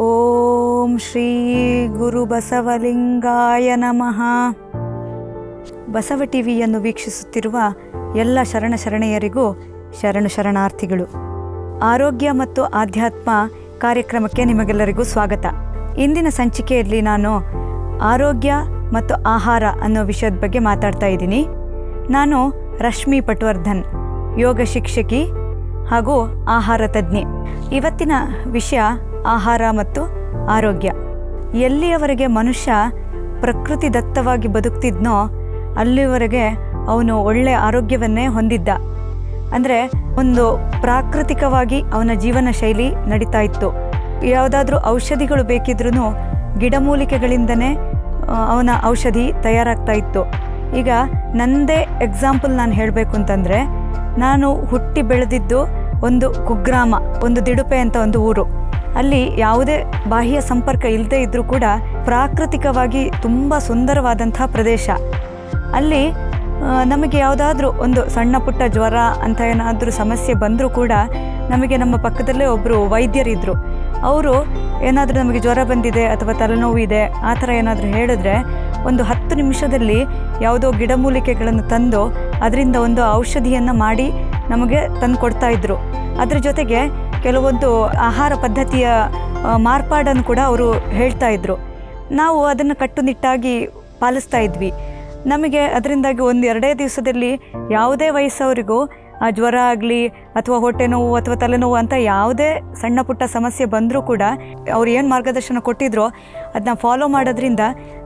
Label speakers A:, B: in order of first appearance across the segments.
A: ಓಂ ಶ್ರೀ ಗುರು ಬಸವಲಿಂಗಾಯ ನಮಃ. ಬಸವ ಟಿವಿಯನ್ನು ವೀಕ್ಷಿಸುತ್ತಿರುವ ಎಲ್ಲ ಶರಣ ಶರಣೆಯರಿಗೂ ಶರಣು ಶರಣಾರ್ಥಿಗಳು, ಆರೋಗ್ಯ ಮತ್ತು ಆಧ್ಯಾತ್ಮ ಕಾರ್ಯಕ್ರಮಕ್ಕೆ ನಿಮಗೆಲ್ಲರಿಗೂ ಸ್ವಾಗತ. ಇಂದಿನ ಸಂಚಿಕೆಯಲ್ಲಿ ನಾನು ಆರೋಗ್ಯ ಮತ್ತು ಆಹಾರ ಅನ್ನೋ ವಿಷಯದ ಬಗ್ಗೆ ಮಾತಾಡ್ತಾ ಇದ್ದೀನಿ. ನಾನು ರಶ್ಮಿ ಪಟ್ವರ್ಧನ್, ಯೋಗ ಶಿಕ್ಷಕಿ ಹಾಗೂ ಆಹಾರ ತಜ್ಞೆ. ಇವತ್ತಿನ ವಿಷಯ ಆಹಾರ ಮತ್ತು ಆರೋಗ್ಯ. ಎಲ್ಲಿಯವರೆಗೆ ಮನುಷ್ಯ ಪ್ರಕೃತಿ ದತ್ತವಾಗಿ ಬದುಕ್ತಿದ್ನೋ ಅಲ್ಲಿವರೆಗೆ ಅವನು ಒಳ್ಳೆಯ ಆರೋಗ್ಯವನ್ನೇ ಹೊಂದಿದ್ದ. ಅಂದರೆ ಒಂದು ಪ್ರಾಕೃತಿಕವಾಗಿ ಅವನ ಜೀವನ ಶೈಲಿ ನಡೀತಾ ಇತ್ತು. ಯಾವುದಾದ್ರೂ ಔಷಧಿಗಳು ಬೇಕಿದ್ರೂ ಗಿಡಮೂಲಿಕೆಗಳಿಂದನೇ ಅವನ ಔಷಧಿ ತಯಾರಾಗ್ತಾ ಇತ್ತು. ಈಗ ನನ್ನದೇ ಎಕ್ಸಾಂಪಲ್ ನಾನು ಹೇಳಬೇಕು ಅಂತಂದರೆ, ನಾನು ಹುಟ್ಟಿ ಬೆಳೆದಿದ್ದು ಒಂದು ಕುಗ್ರಾಮ, ಒಂದು ದಿಡುಪೆ ಅಂತ ಒಂದು ಊರು. ಅಲ್ಲಿ ಯಾವುದೇ ಬಾಹ್ಯ ಸಂಪರ್ಕ ಇಲ್ಲದೆ ಇದ್ದರೂ ಕೂಡ ಪ್ರಾಕೃತಿಕವಾಗಿ ತುಂಬ ಸುಂದರವಾದಂತಹ ಪ್ರದೇಶ. ಅಲ್ಲಿ ನಮಗೆ ಯಾವುದಾದ್ರೂ ಒಂದು ಸಣ್ಣ ಪುಟ್ಟ ಜ್ವರ ಅಂತ ಏನಾದರೂ ಸಮಸ್ಯೆ ಬಂದರೂ ಕೂಡ ನಮಗೆ ನಮ್ಮ ಪಕ್ಕದಲ್ಲೇ ಒಬ್ಬರು ವೈದ್ಯರಿದ್ದರು ಅವರು ಏನಾದರೂ ನಮಗೆ ಜ್ವರ ಬಂದಿದೆ ಅಥವಾ ತಲೆನೋವಿದೆ ಆ ಥರ ಏನಾದರೂ ಹೇಳಿದ್ರೆ ಒಂದು ಹತ್ತು ನಿಮಿಷದಲ್ಲಿ ಯಾವುದೋ ಗಿಡಮೂಲಿಕೆಗಳನ್ನು ತಂದು, ಅದರಿಂದ ಒಂದು ಔಷಧಿಯನ್ನು ಮಾಡಿ ನಮಗೆ ತಂದು ಕೊಡ್ತಾ ಇದ್ದರು ಅದರ ಜೊತೆಗೆ ಕೆಲವೊಂದು ಆಹಾರ ಪದ್ಧತಿಯ ಮಾರ್ಪಾಡನ್ನು ಕೂಡ ಅವರು ಹೇಳ್ತಾ ಇದ್ರು. ನಾವು ಅದನ್ನು ಕಟ್ಟುನಿಟ್ಟಾಗಿ ಪಾಲಿಸ್ತಾ ಇದ್ವಿ. ನಮಗೆ ಅದರಿಂದಾಗಿ ಒಂದು ಎರಡೇ ದಿವಸದಲ್ಲಿ ಯಾವುದೇ ವಯಸ್ಸವರಿಗೂ, ಆ, ಜ್ವರ ಆಗಲಿ ಅಥವಾ ಹೊಟ್ಟೆ ನೋವು ಅಥವಾ ತಲೆನೋವು ಅಂತ ಯಾವುದೇ ಸಣ್ಣ ಪುಟ್ಟ ಸಮಸ್ಯೆ ಬಂದರೂ ಕೂಡ ಅವ್ರು ಏನು ಮಾರ್ಗದರ್ಶನ ಕೊಟ್ಟಿದ್ರೋ, ಅದನ್ನ ಫಾಲೋ ಮಾಡೋದ್ರಿಂದ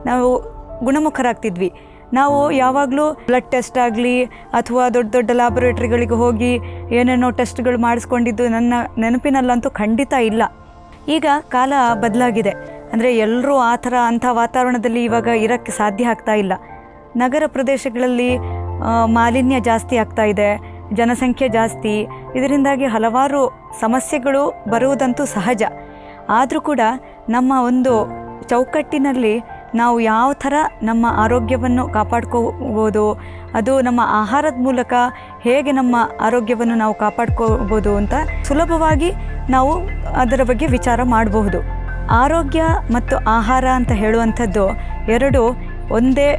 A: ನಾವು ಗುಣಮುಖರಾಗ್ತಿದ್ವಿ. ನಾವು ಯಾವಾಗಲೂ ಬ್ಲಡ್ ಟೆಸ್ಟ್ ಆಗಲಿ ಅಥವಾ ದೊಡ್ಡ ದೊಡ್ಡ ಲ್ಯಾಬೊರೇಟ್ರಿಗಳಿಗೆ ಹೋಗಿ ಏನೇನೋ ಟೆಸ್ಟ್ಗಳು ಮಾಡಿಸ್ಕೊಂಡಿದ್ದು ನನ್ನ ನೆನಪಿನಲ್ಲಂತೂ ಖಂಡಿತ ಇಲ್ಲ. ಈಗ ಕಾಲ ಬದಲಾಗಿದೆ. ಅಂದರೆ ಎಲ್ಲರೂ ಆ ಥರ ಅಂಥ ವಾತಾವರಣದಲ್ಲಿ ಇವಾಗ ಇರೋಕ್ಕೆ ಸಾಧ್ಯ ಆಗ್ತಾ ಇಲ್ಲ. ನಗರ ಪ್ರದೇಶಗಳಲ್ಲಿ ಮಾಲಿನ್ಯ ಜಾಸ್ತಿ ಆಗ್ತಾ ಇದೆ, ಜನಸಂಖ್ಯೆ ಜಾಸ್ತಿ, ಇದರಿಂದಾಗಿ ಹಲವಾರು ಸಮಸ್ಯೆಗಳು ಬರುವುದಂತೂ ಸಹಜ. ಆದರೂ ಕೂಡ ನಮ್ಮ ಒಂದು ಚೌಕಟ್ಟಿನಲ್ಲಿ ನಾವು ಯಾವ ಥರ ನಮ್ಮ ಆರೋಗ್ಯವನ್ನು ಕಾಪಾಡ್ಕೋಬೋದು, ಅದು ನಮ್ಮ ಆಹಾರದ ಮೂಲಕ ಹೇಗೆ ನಮ್ಮ ಆರೋಗ್ಯವನ್ನು ನಾವು ಕಾಪಾಡ್ಕೋಬೋದು ಅಂತ ಸುಲಭವಾಗಿ ನಾವು ಅದರ ಬಗ್ಗೆ ವಿಚಾರ ಮಾಡಬಹುದು. ಆರೋಗ್ಯ ಮತ್ತು ಆಹಾರ ಅಂತ ಹೇಳುವಂಥದ್ದು ಎರಡು ಒಂದೇ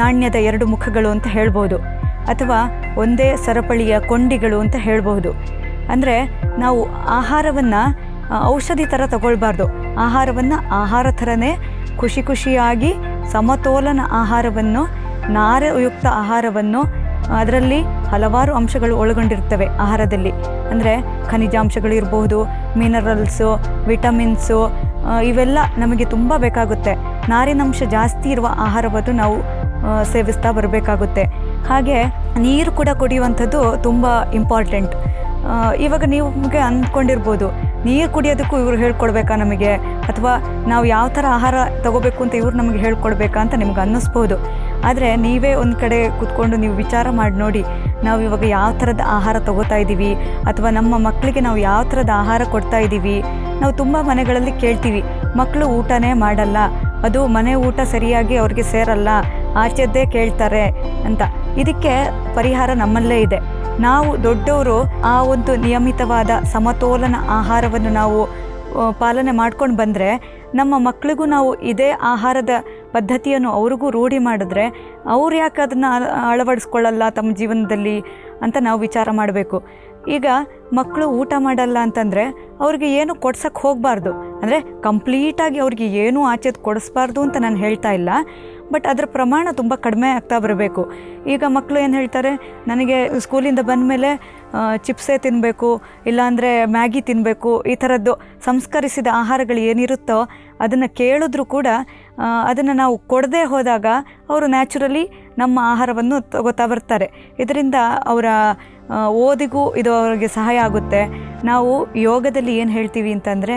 A: ನಾಣ್ಯದ ಎರಡು ಮುಖಗಳು ಅಂತ ಹೇಳ್ಬೋದು ಅಥವಾ ಒಂದೇ ಸರಪಳಿಯ ಕೊಂಡಿಗಳು ಅಂತ ಹೇಳ್ಬೋದು ಅಂದರೆ ನಾವು ಆಹಾರವನ್ನು ಔಷಧಿ ಥರ ತಗೊಳ್ಬಾರ್ದು. ಆಹಾರವನ್ನು ಆಹಾರ ಥರನೇ ಖುಷಿ ಖುಷಿಯಾಗಿ ಸಮತೋಲನ ಆಹಾರವನ್ನು, ನಾರಯುಕ್ತ ಆಹಾರವನ್ನು, ಅದರಲ್ಲಿ ಹಲವಾರು ಅಂಶಗಳು ಒಳಗೊಂಡಿರ್ತವೆ ಆಹಾರದಲ್ಲಿ. ಅಂದರೆ ಖನಿಜಾಂಶಗಳು ಇರಬಹುದು ಮಿನರಲ್ಸು ವಿಟಮಿನ್ಸು ಇವೆಲ್ಲ ನಮಗೆ ತುಂಬ ಬೇಕಾಗುತ್ತೆ. ನಾರಿನಂಶ ಜಾಸ್ತಿ ಇರುವ ಆಹಾರವನ್ನು ನಾವು ಸೇವಿಸ್ತಾ ಬರಬೇಕಾಗುತ್ತೆ. ಹಾಗೆ ನೀರು ಕೂಡ ಕುಡಿಯುವಂಥದ್ದು ತುಂಬ ಇಂಪಾರ್ಟೆಂಟ್ ಇವಾಗ ನಿಮಗೆ ಅಂದ್ಕೊಂಡಿರ್ಬೋದು, ನೀರು ಕುಡಿಯೋದಕ್ಕೂ ಇವರು ಹೇಳ್ಕೊಡ್ಬೇಕಾ ನಮಗೆ? ಅಥವಾ ನಾವು ಯಾವ ಥರ ಆಹಾರ ತಗೋಬೇಕು ಅಂತ ಇವ್ರು ನಮಗೆ ಹೇಳ್ಕೊಡ್ಬೇಕಂತ ನಿಮ್ಗೆ ಅನ್ನಿಸ್ಬೋದು. ಆದರೆ ನೀವೇ ಒಂದು ಕಡೆ ಕೂತ್ಕೊಂಡು ನೀವು ವಿಚಾರ ಮಾಡಿ ನೋಡಿ, ನಾವು ಇವಾಗ ಯಾವ ಥರದ ಆಹಾರ ತಗೋತಾ ಇದ್ದೀವಿ ಅಥವಾ ನಮ್ಮ ಮಕ್ಕಳಿಗೆ ನಾವು ಯಾವ ಥರದ ಆಹಾರ ಕೊಡ್ತಾ ಇದ್ದೀವಿ ನಾವು ತುಂಬ ಮನೆಗಳಲ್ಲಿ ಕೇಳ್ತೀವಿ ಮಕ್ಕಳು ಊಟನೇ ಮಾಡಲ್ಲ, ಅದು ಮನೆ ಊಟ ಸರಿಯಾಗಿ ಅವ್ರಿಗೆ ಸೇರಲ್ಲ, ಆಚೆದ್ದೇ ಕೇಳ್ತಾರೆ ಅಂತ. ಇದಕ್ಕೆ ಪರಿಹಾರ ನಮ್ಮಲ್ಲೇ ಇದೆ. ನಾವು ದೊಡ್ಡವರು ಆ ಒಂದು ನಿಯಮಿತವಾದ ಸಮತೋಲನ ಆಹಾರವನ್ನು ನಾವು ಪಾಲನೆ ಮಾಡ್ಕೊಂಡು ಬಂದರೆ ನಮ್ಮ ಮಕ್ಕಳಿಗೂ ನಾವು ಇದೇ ಆಹಾರದ ಪದ್ಧತಿಯನ್ನು ಅವ್ರಿಗೂ ರೂಢಿ ಮಾಡಿದ್ರೆ ಅವ್ರು ಯಾಕೆ ಅದನ್ನು ಅಳವಡಿಸ್ಕೊಳ್ಳಲ್ಲ ತಮ್ಮ ಜೀವನದಲ್ಲಿ ಅಂತ ನಾವು ವಿಚಾರ ಮಾಡಬೇಕು. ಈಗ ಮಕ್ಕಳು ಊಟ ಮಾಡಲ್ಲ ಅಂತಂದರೆ ಅವ್ರಿಗೆ ಏನು ಕೊಡ್ಸಕ್ಕೆ ಹೋಗಬಾರ್ದು. ಅಂದರೆ ಕಂಪ್ಲೀಟಾಗಿ ಅವ್ರಿಗೆ ಏನೂ ಆಚೆದು ಕೊಡಿಸ್ಬಾರ್ದು ಅಂತ ನಾನು ಹೇಳ್ತಾ ಇಲ್ಲ. ಬಟ್ ಅದರ ಪ್ರಮಾಣ ತುಂಬ ಕಡಿಮೆ ಆಗ್ತಾ ಬರಬೇಕು. ಈಗ ಮಕ್ಕಳು ಏನು ಹೇಳ್ತಾರೆ? ನನಗೆ ಸ್ಕೂಲಿಂದ ಬಂದ ಮೇಲೆ ಚಿಪ್ಸೇ ತಿನ್ನಬೇಕು ಇಲ್ಲಾಂದರೆ ಮ್ಯಾಗಿ ತಿನ್ನಬೇಕು ಈ ಥರದ್ದು ಸಂಸ್ಕರಿಸಿದ ಆಹಾರಗಳು ಏನಿರುತ್ತೋ ಅದನ್ನು ಕೇಳಿದ್ರೂ ಕೂಡ ಅದನ್ನು ನಾವು ಕೊಡದೇ ಹೋದಾಗ ಅವರು ನ್ಯಾಚುರಲಿ ನಮ್ಮ ಆಹಾರವನ್ನು ತಗೋತಾ ಬರ್ತಾರೆ. ಇದರಿಂದ ಅವರ ಓದಿಗೂ ಇದು ಅವರಿಗೆ ಸಹಾಯ ಆಗುತ್ತೆ. ನಾವು ಯೋಗದಲ್ಲಿ ಏನು ಹೇಳ್ತೀವಿ ಅಂತಂದರೆ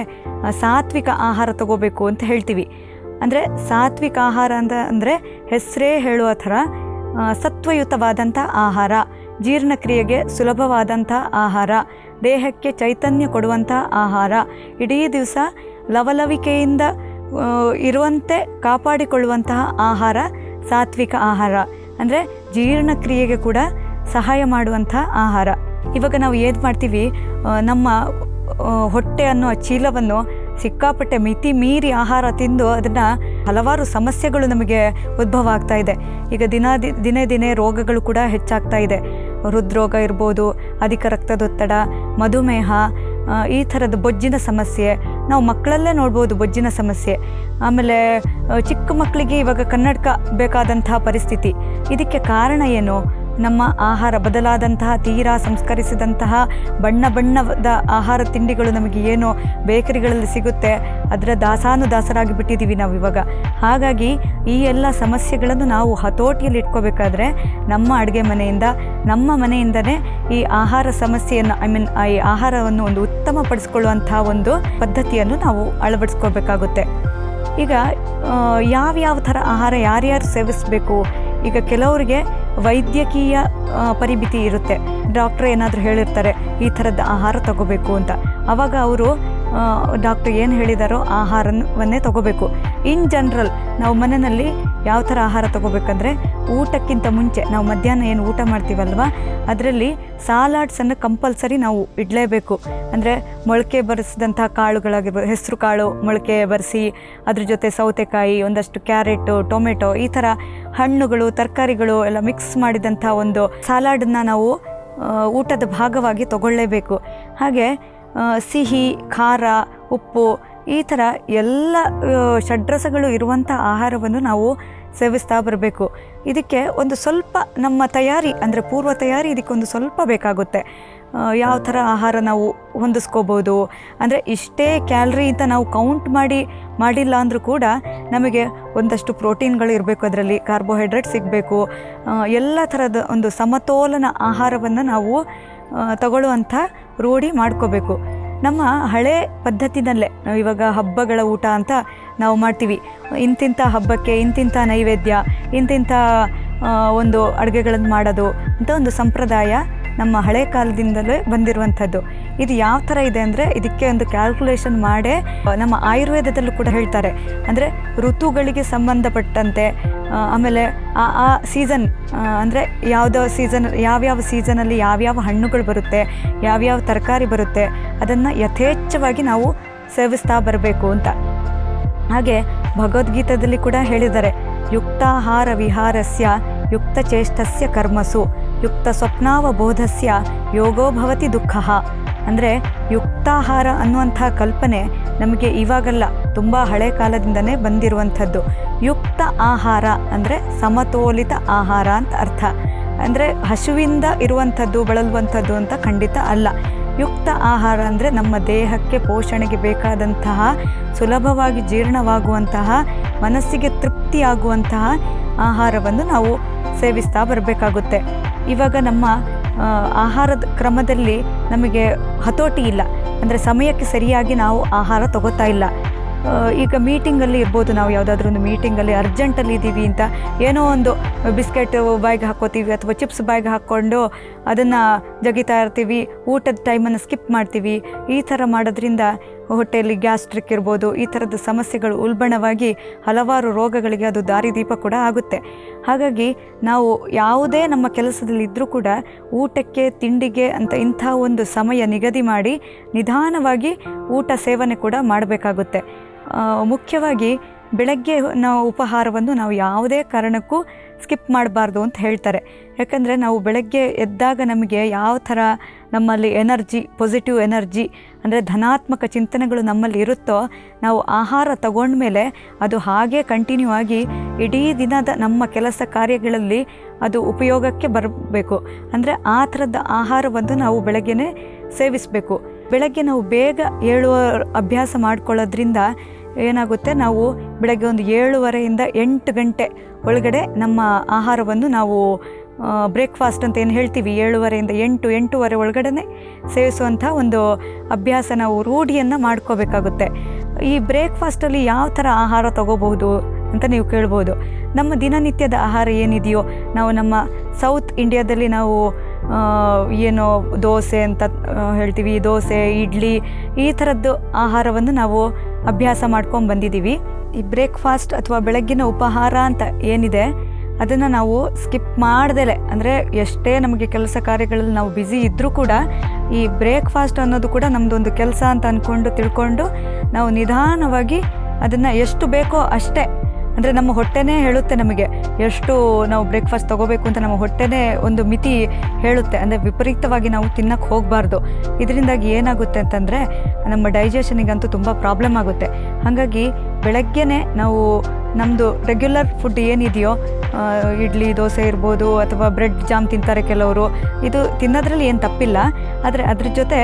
A: ಸಾತ್ವಿಕ ಆಹಾರ ತಗೋಬೇಕು ಅಂತ ಹೇಳ್ತೀವಿ. ಅಂದರೆ ಸಾತ್ವಿಕ ಆಹಾರ ಅಂತ ಅಂದರೆ ಹೆಸರೇ ಹೇಳುವ ಥರ ಸತ್ವಯುತವಾದಂಥ ಆಹಾರ, ಜೀರ್ಣಕ್ರಿಯೆಗೆ ಸುಲಭವಾದಂಥ ಆಹಾರ, ದೇಹಕ್ಕೆ ಚೈತನ್ಯ ಕೊಡುವಂಥ ಆಹಾರ, ಇಡೀ ದಿವಸ ಲವಲವಿಕೆಯಿಂದ ಇರುವಂತೆ ಕಾಪಾಡಿಕೊಳ್ಳುವಂತಹ ಆಹಾರ ಸಾತ್ವಿಕ ಆಹಾರ. ಅಂದರೆ ಜೀರ್ಣಕ್ರಿಯೆಗೆ ಕೂಡ ಸಹಾಯ ಮಾಡುವಂಥ ಆಹಾರ. ಇವಾಗ ನಾವು ಏನು ಮಾಡ್ತೀವಿ ನಮ್ಮ ಹೊಟ್ಟೆ ಅನ್ನೋ ಚೀಲವನ್ನು ಸಿಕ್ಕಾಪಟ್ಟೆ ಮಿತಿ ಮೀರಿ ಆಹಾರ ತಿಂದು ಅದನ್ನು ಹಲವಾರು ಸಮಸ್ಯೆಗಳು ನಮಗೆ ಉದ್ಭವ ಆಗ್ತಾ ಇದೆ. ಈಗ ದಿನ ದಿನೇ ದಿನೇ ರೋಗಗಳು ಕೂಡ ಹೆಚ್ಚಾಗ್ತಾ ಇದೆ. ಹೃದ್ರೋಗ ಇರ್ಬೋದು, ಅಧಿಕ ರಕ್ತದೊತ್ತಡ, ಮಧುಮೇಹ ಈ ಥರದ ಬೊಜ್ಜಿನ ಸಮಸ್ಯೆ. ನಾವು ಮಕ್ಕಳಲ್ಲೇ ನೋಡ್ಬೋದು ಬೊಜ್ಜಿನ ಸಮಸ್ಯೆ. ಆಮೇಲೆ ಚಿಕ್ಕ ಮಕ್ಕಳಿಗೆ ಇವಾಗ ಕನ್ನಡಕ ಬೇಕಾದಂತಹ ಪರಿಸ್ಥಿತಿ. ಇದಕ್ಕೆ ಕಾರಣ ಏನು? ನಮ್ಮ ಆಹಾರ ಬದಲಾದಂತಹ, ತೀರಾ ಸಂಸ್ಕರಿಸಿದಂತಹ ಬಣ್ಣ ಬಣ್ಣದ ಆಹಾರ ತಿಂಡಿಗಳು ನಮಗೆ ಏನು ಬೇಕರಿಗಳಲ್ಲಿ ಸಿಗುತ್ತೆ, ಅದರ ದಾಸಾನು ದಾಸರಾಗಿ ಬಿಟ್ಟಿದ್ದೀವಿ ನಾವು ಇವಾಗ. ಹಾಗಾಗಿ ಈ ಎಲ್ಲ ಸಮಸ್ಯೆಗಳನ್ನು ನಾವು ಹತೋಟಿಯಲ್ಲಿ ಇಟ್ಕೋಬೇಕಾದ್ರೆ ನಮ್ಮ ಅಡುಗೆ ಮನೆಯಿಂದ, ನಮ್ಮ ಮನೆಯಿಂದನೇ ಈ ಆಹಾರ ಸಮಸ್ಯೆಯನ್ನು ಐ ಮೀನ್ ಈ ಆಹಾರವನ್ನು ಒಂದು ಉತ್ತಮಪಡಿಸ್ಕೊಳ್ಳುವಂತಹ ಒಂದು ಪದ್ಧತಿಯನ್ನು ನಾವು ಅಳವಡಿಸ್ಕೋಬೇಕಾಗುತ್ತೆ. ಈಗ ಯಾವ್ಯಾವ ಥರ ಆಹಾರ ಯಾರ್ಯಾರು ಸೇವಿಸಬೇಕು ಈಗ ಕೆಲವರಿಗೆ ವೈದ್ಯಕೀಯ ಪರಿಮಿತಿ ಇರುತ್ತೆ. ಡಾಕ್ಟ್ರ್ ಏನಾದರೂ ಹೇಳಿರ್ತಾರೆ, ಈ ಥರದ ಆಹಾರ ತಗೋಬೇಕು ಅಂತ. ಆವಾಗ ಅವರು ಡಾಕ್ಟ್ರ್ ಏನು ಹೇಳಿದಾರೋ ಆಹಾರವನ್ನೇ ತಗೋಬೇಕು. ಇನ್ ಜನರಲ್, ನಾವು ಮನೆಯಲ್ಲಿ ಯಾವ ಥರ ಆಹಾರ ತಗೋಬೇಕಂದ್ರೆ ಊಟಕ್ಕಿಂತ ಮುಂಚೆ, ನಾವು ಮಧ್ಯಾಹ್ನ ಏನು ಊಟ ಮಾಡ್ತೀವಲ್ವ, ಅದರಲ್ಲಿ ಸಾಲಾಡ್ಸನ್ನು ಕಂಪಲ್ಸರಿ ನಾವು ಇಡಲೇಬೇಕು. ಅಂದರೆ ಮೊಳಕೆ ಬರೆಸಿದಂಥ ಕಾಳುಗಳಾಗಿರ್ಬೋದು ಹೆಸರು ಕಾಳು ಮೊಳಕೆ ಬರೆಸಿ, ಅದ್ರ ಜೊತೆ ಸೌತೆಕಾಯಿ, ಒಂದಷ್ಟು ಕ್ಯಾರೆಟು, ಟೊಮೆಟೊ, ಈ ಥರ ಹಣ್ಣುಗಳು, ತರಕಾರಿಗಳು ಎಲ್ಲ ಮಿಕ್ಸ್ ಮಾಡಿದಂಥ ಒಂದು ಸಾಲಾಡನ್ನು ನಾವು ಊಟದ ಭಾಗವಾಗಿ ತಗೊಳ್ಳೇಬೇಕು. ಹಾಗೆ ಸಿಹಿ, ಖಾರ, ಉಪ್ಪು ಈ ಥರ ಎಲ್ಲ ಷಡ್ರಸಗಳು ಇರುವಂಥ ಆಹಾರವನ್ನು ನಾವು ಸೇವಿಸ್ತಾ ಬರಬೇಕು. ಇದಕ್ಕೆ ಒಂದು ಸ್ವಲ್ಪ ನಮ್ಮ ತಯಾರಿ, ಅಂದರೆ ಪೂರ್ವ ತಯಾರಿ ಇದಕ್ಕೊಂದು ಸ್ವಲ್ಪ ಬೇಕಾಗುತ್ತೆ. ಯಾವ ಥರ ಆಹಾರ ನಾವು ಹೊಂದಿಸ್ಕೋಬೋದು? ಅಂದರೆ ಇಷ್ಟೇ ಕ್ಯಾಲ್ರಿ ಅಂತ ನಾವು ಕೌಂಟ್ ಮಾಡಿ, ಮಾಡಿಲ್ಲ ಅಂದರೂ ಕೂಡ ನಮಗೆ ಒಂದಷ್ಟು ಪ್ರೋಟೀನ್ಗಳು ಇರಬೇಕು ಅದರಲ್ಲಿ ಕಾರ್ಬೋಹೈಡ್ರೇಟ್ ಸಿಗಬೇಕು. ಎಲ್ಲ ಥರದ ಒಂದು ಸಮತೋಲನ ಆಹಾರವನ್ನು ನಾವು ತಗೊಳ್ಳುವಂಥ ರೂಢಿ ಮಾಡ್ಕೋಬೇಕು. ನಮ್ಮ ಹಳೆ ಪದ್ಧತಿನಲ್ಲೇ, ಇವಾಗ ಹಬ್ಬಗಳ ಊಟ ಅಂತ ನಾವು ಮಾಡ್ತೀವಿ. ಇಂತಿಂಥ ಹಬ್ಬಕ್ಕೆ, ಇಂತಿಂಥ ನೈವೇದ್ಯ, ಇಂತಿಂಥ ಒಂದು ಅಡುಗೆಗಳನ್ನು ಮಾಡೋದು ಅಂತ ಒಂದು ಸಂಪ್ರದಾಯ ನಮ್ಮ ಹಳೆ ಕಾಲದಿಂದಲೇ ಬಂದಿರುವಂಥದ್ದು. ಇದು ಯಾವ ಥರ ಇದೆ ಅಂದರೆ ಇದಕ್ಕೆ ಒಂದು ಕ್ಯಾಲ್ಕುಲೇಷನ್ ಮಾಡೇ ನಮ್ಮ ಆಯುರ್ವೇದದಲ್ಲೂ ಕೂಡ ಹೇಳ್ತಾರೆ. ಅಂದರೆ ಋತುಗಳಿಗೆ ಸಂಬಂಧಪಟ್ಟಂತೆ ಆಮೇಲೆ ಆ ಆ ಸೀಸನ್ ಅಂದರೆ ಯಾವುದೋ ಸೀಸನ್ ಯಾವ್ಯಾವ ಸೀಸನಲ್ಲಿ ಯಾವ್ಯಾವ ಹಣ್ಣುಗಳು ಬರುತ್ತೆ, ಯಾವ್ಯಾವ ತರಕಾರಿ ಬರುತ್ತೆ, ಅದನ್ನು ಯಥೇಚ್ಛವಾಗಿ ನಾವು ಸೇವಿಸ್ತಾ ಬರಬೇಕು ಅಂತ. ಹಾಗೆ ಭಗವದ್ಗೀತದಲ್ಲಿ ಕೂಡ ಹೇಳಿದ್ದಾರೆ, ಯುಕ್ತಾಹಾರ ವಿಹಾರಸ್ಯ, ಯುಕ್ತ ಚೇಷ್ಟಸ್ಯ ಕರ್ಮಸು, ಯುಕ್ತ ಸ್ವಪ್ನಾವಬೋಧಸ್ಯ ಯೋಗೋಭವತಿ ದುಃಖ. ಅಂದರೆ ಯುಕ್ತಾಹಾರ ಅನ್ನುವಂಥ ಕಲ್ಪನೆ ನಮಗೆ ಇವಾಗಲ್ಲ, ತುಂಬ ಹಳೆ ಕಾಲದಿಂದನೇ ಬಂದಿರುವಂಥದ್ದು. ಯುಕ್ತ ಆಹಾರ ಅಂದರೆ ಸಮತೋಲಿತ ಆಹಾರ ಅಂತ ಅರ್ಥ. ಅಂದರೆ ಹಸುವಿಂದ ಇರುವಂಥದ್ದು, ಬಳಲುವಂಥದ್ದು ಅಂತ ಖಂಡಿತ ಅಲ್ಲ. ಯುಕ್ತ ಆಹಾರ ಅಂದರೆ ನಮ್ಮ ದೇಹಕ್ಕೆ ಪೋಷಣೆಗೆ ಬೇಕಾದಂತಹ ಸುಲಭವಾಗಿ ಜೀರ್ಣವಾಗುವಂತಹ, ಮನಸ್ಸಿಗೆ ತೃಪ್ತಿಯಾಗುವಂತಹ ಆಹಾರವನ್ನು ನಾವು ಸೇವಿಸ್ತಾ ಬರಬೇಕಾಗುತ್ತೆ. ಇವಾಗ ನಮ್ಮ ಆಹಾರದ ಕ್ರಮದಲ್ಲಿ ನಮಗೆ ಹತೋಟಿ ಇಲ್ಲ. ಅಂದರೆ ಸಮಯಕ್ಕೆ ಸರಿಯಾಗಿ ನಾವು ಆಹಾರ ತಗೋತಾ ಇಲ್ಲ. ಈಗ ಮೀಟಿಂಗಲ್ಲಿ ಇರ್ಬೋದು. ನಾವು ಯಾವುದಾದ್ರೂ ಒಂದು ಮೀಟಿಂಗಲ್ಲಿ ಅರ್ಜೆಂಟಲ್ಲಿ ಇದ್ದೀವಿ ಅಂತ ಏನೋ ಒಂದು ಬಿಸ್ಕೆಟ್ ಬಾಯ್ಗೆ ಹಾಕೋತೀವಿ ಅಥವಾ ಚಿಪ್ಸ್ ಬಾಯ್ಗೆ ಹಾಕ್ಕೊಂಡು ಅದನ್ನು ಜಗಿತಾ ಇರ್ತೀವಿ. ಊಟದ ಟೈಮನ್ನು ಸ್ಕಿಪ್ ಮಾಡ್ತೀವಿ. ಈ ಥರ ಮಾಡೋದ್ರಿಂದ ಹೊಟ್ಟೆಯಲ್ಲಿ ಗ್ಯಾಸ್ಟ್ರಿಕ್ ಇರ್ಬೋದು. ಈ ಥರದ ಸಮಸ್ಯೆಗಳು ಉಲ್ಬಣವಾಗಿ ಹಲವಾರು ರೋಗಗಳಿಗೆ ಅದು ದಾರಿದೀಪ ಕೂಡ ಆಗುತ್ತೆ. ಹಾಗಾಗಿ ನಾವು ಯಾವುದೇ ನಮ್ಮ ಕೆಲಸದಲ್ಲಿ ಇದ್ದರೂ ಕೂಡ ಊಟಕ್ಕೆ, ತಿಂಡಿಗೆ ಅಂತ ಇಂಥ ಒಂದು ಸಮಯ ನಿಗದಿ ಮಾಡಿ ನಿಧಾನವಾಗಿ ಊಟ ಸೇವನೆ ಕೂಡ ಮಾಡಬೇಕಾಗುತ್ತೆ. ಮುಖ್ಯವಾಗಿ ಬೆಳಗ್ಗೆ ನಾವು ಉಪಹಾರವನ್ನು ನಾವು ಯಾವುದೇ ಕಾರಣಕ್ಕೂ ಸ್ಕಿಪ್ ಮಾಡಬಾರ್ದು ಅಂತ ಹೇಳ್ತಾರೆ. ಯಾಕಂದರೆ ನಾವು ಬೆಳಗ್ಗೆ ಎದ್ದಾಗ ನಮಗೆ ಯಾವ ಥರ ನಮ್ಮಲ್ಲಿ ಎನರ್ಜಿ ಪಾಸಿಟಿವ್ ಎನರ್ಜಿ, ಅಂದರೆ ಧನಾತ್ಮಕ ಚಿಂತನೆಗಳು ನಮ್ಮಲ್ಲಿ ಇರುತ್ತೋ, ನಾವು ಆಹಾರ ತಗೊಂಡ್ಮೇಲೆ ಅದು ಹಾಗೇ ಕಂಟಿನ್ಯೂ ಆಗಿ ಇಡೀ ದಿನದ ನಮ್ಮ ಕೆಲಸ ಕಾರ್ಯಗಳಲ್ಲಿ ಅದು ಉಪಯೋಗಕ್ಕೆ ಬರಬೇಕು. ಅಂದರೆ ಆ ಥರದ ಆಹಾರವನ್ನು ನಾವು ಬೆಳಗ್ಗೆನೇ ಸೇವಿಸಬೇಕು. ಬೆಳಗ್ಗೆ ನಾವು ಬೇಗ ಏಳುವ ಅಭ್ಯಾಸ ಮಾಡ್ಕೊಳ್ಳೋದ್ರಿಂದ ಏನಾಗುತ್ತೆ? ನಾವು ಬೆಳಗ್ಗೆ ಒಂದು ಏಳುವರೆಯಿಂದ ಎಂಟು ಗಂಟೆ ಒಳಗಡೆ ನಮ್ಮ ಆಹಾರವನ್ನು ನಾವು ಬ್ರೇಕ್ಫಾಸ್ಟ್ ಅಂತ ಏನು ಹೇಳ್ತೀವಿ? ಏಳುವರೆಯಿಂದ ಎಂಟು, ಎಂಟೂವರೆ ಒಳಗಡೆ ಸೇವಿಸುವಂಥ ಒಂದು ಅಭ್ಯಾಸ ನಾವು ರೂಢಿಯನ್ನು ಮಾಡ್ಕೋಬೇಕಾಗುತ್ತೆ. ಈ ಬ್ರೇಕ್ಫಾಸ್ಟಲ್ಲಿ ಯಾವ ಥರ ಆಹಾರ ತಗೋಬಹುದು ಅಂತ ನೀವು ಕೇಳ್ಬೋದು. ನಮ್ಮ ದಿನನಿತ್ಯದ ಆಹಾರ ಏನಿದೆಯೋ, ನಾವು ನಮ್ಮ ಸೌತ್ ಇಂಡಿಯಾದಲ್ಲಿ ನಾವು ಏನೋ ದೋಸೆ ಅಂತ ಹೇಳ್ತೀವಿ. ದೋಸೆ, ಇಡ್ಲಿ ಈ ಥರದ್ದು ಆಹಾರವನ್ನು ನಾವು ಅಭ್ಯಾಸ ಮಾಡ್ಕೊಂಡು ಬಂದಿದ್ದೀವಿ ಈ ಬ್ರೇಕ್ಫಾಸ್ಟ್ ಅಥವಾ ಬೆಳಗ್ಗಿನ ಉಪಹಾರ ಅಂತ ಏನಿದೆ, ಅದನ್ನು ನಾವು ಸ್ಕಿಪ್ ಮಾಡ್ದೇ ಅಂದರೆ ಎಷ್ಟೇ ನಮಗೆ ಕೆಲಸ ಕಾರ್ಯಗಳಲ್ಲಿ ನಾವು ಬ್ಯುಸಿ ಇದ್ದರೂ ಕೂಡ, ಈ ಬ್ರೇಕ್ಫಾಸ್ಟ್ ಅನ್ನೋದು ಕೂಡ ನಮ್ಮದೊಂದು ಕೆಲಸ ಅಂತ ಅಂದ್ಕೊಂಡು ತಿಳ್ಕೊಂಡು ನಾವು ನಿಧಾನವಾಗಿ ಅದನ್ನು ಎಷ್ಟು ಬೇಕೋ ಅಷ್ಟೇ ಅಂದರೆ ನಮ್ಮ ಹೊಟ್ಟೆನೇ ಹೇಳುತ್ತೆ ನಮಗೆ. ಎಷ್ಟು ನಾವು ಬ್ರೇಕ್ಫಾಸ್ಟ್ ತೊಗೋಬೇಕು ಅಂತ ನಮ್ಮ ಹೊಟ್ಟೆನೇ ಒಂದು ಮಿತಿ ಹೇಳುತ್ತೆ. ಅಂದರೆ ವಿಪರೀತವಾಗಿ ನಾವು ತಿನ್ನಕ್ಕೆ ಹೋಗಬಾರ್ದು. ಇದರಿಂದಾಗಿ ಏನಾಗುತ್ತೆ ಅಂತಂದರೆ ನಮ್ಮ ಡೈಜೆಷನಿಗಂತೂ ತುಂಬ ಪ್ರಾಬ್ಲಮ್ ಆಗುತ್ತೆ. ಹಾಗಾಗಿ ಬೆಳಗ್ಗೆನೇ ನಾವು ನಮ್ಮದು ರೆಗ್ಯುಲರ್ ಫುಡ್ ಏನಿದೆಯೋ ಇಡ್ಲಿ, ದೋಸೆ ಇರ್ಬೋದು ಅಥವಾ ಬ್ರೆಡ್ ಜಾಮ್ ತಿಂತಾರೆ ಕೆಲವರು. ಇದು ತಿನ್ನೋದ್ರಲ್ಲಿ ಏನು ತಪ್ಪಿಲ್ಲ. ಆದರೆ ಅದ್ರ ಜೊತೆ